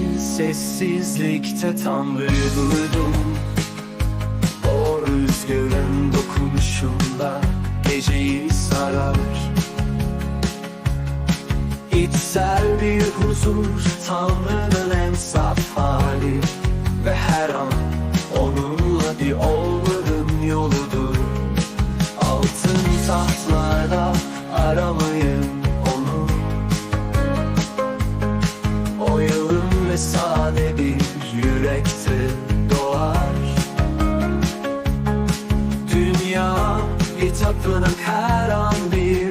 değil Sessizlikte Tanrı'yı duydum O rüzgarın dokunuşunda Geceyi sarar. İçsel bir huzur Tanrı'nın sade bir yürekte doğar. Dünya bir tapınak her an bir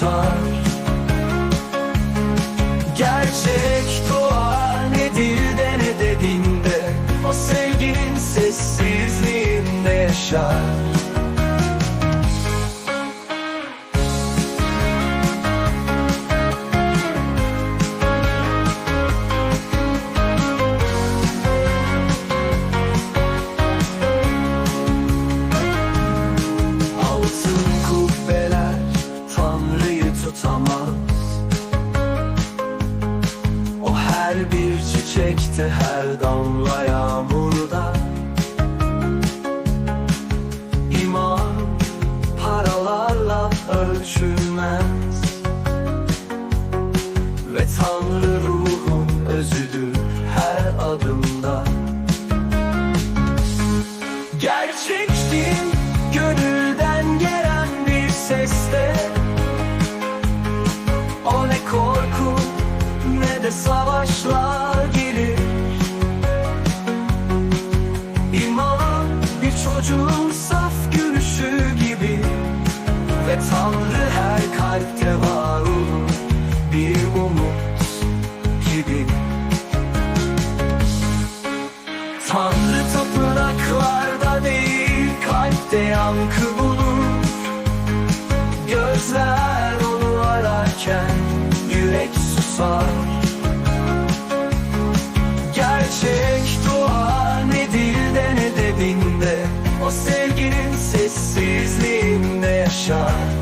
susar Gerçek dua nedir de ne dediğinde O sevginin sessizliğinde yaşar tutamaz. O her bir çiçekte her damla yağmurda. İman paralarla ölçülmez. Ve Tanrı ruhun özüdür her adımda. Gerçektin de savaşlar gelir. İman bir çocuğun saf gülüşü gibi. Ve Tanrı her kalpte var olur. Bir umut gibi. Tanrı tapınaklarda değil kalpte yankı bulur. Gözler onu Sevginin sessizliğinde yaşar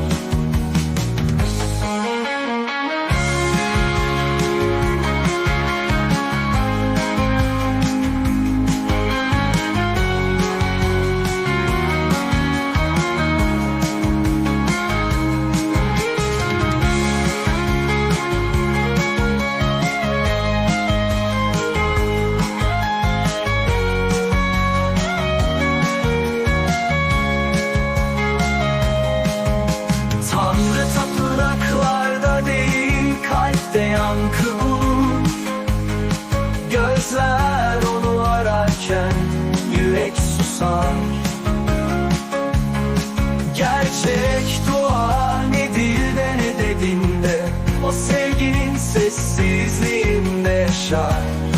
susar Gerçek dua ne dilde ne dediğinde O sevginin sessizliğinde yaşar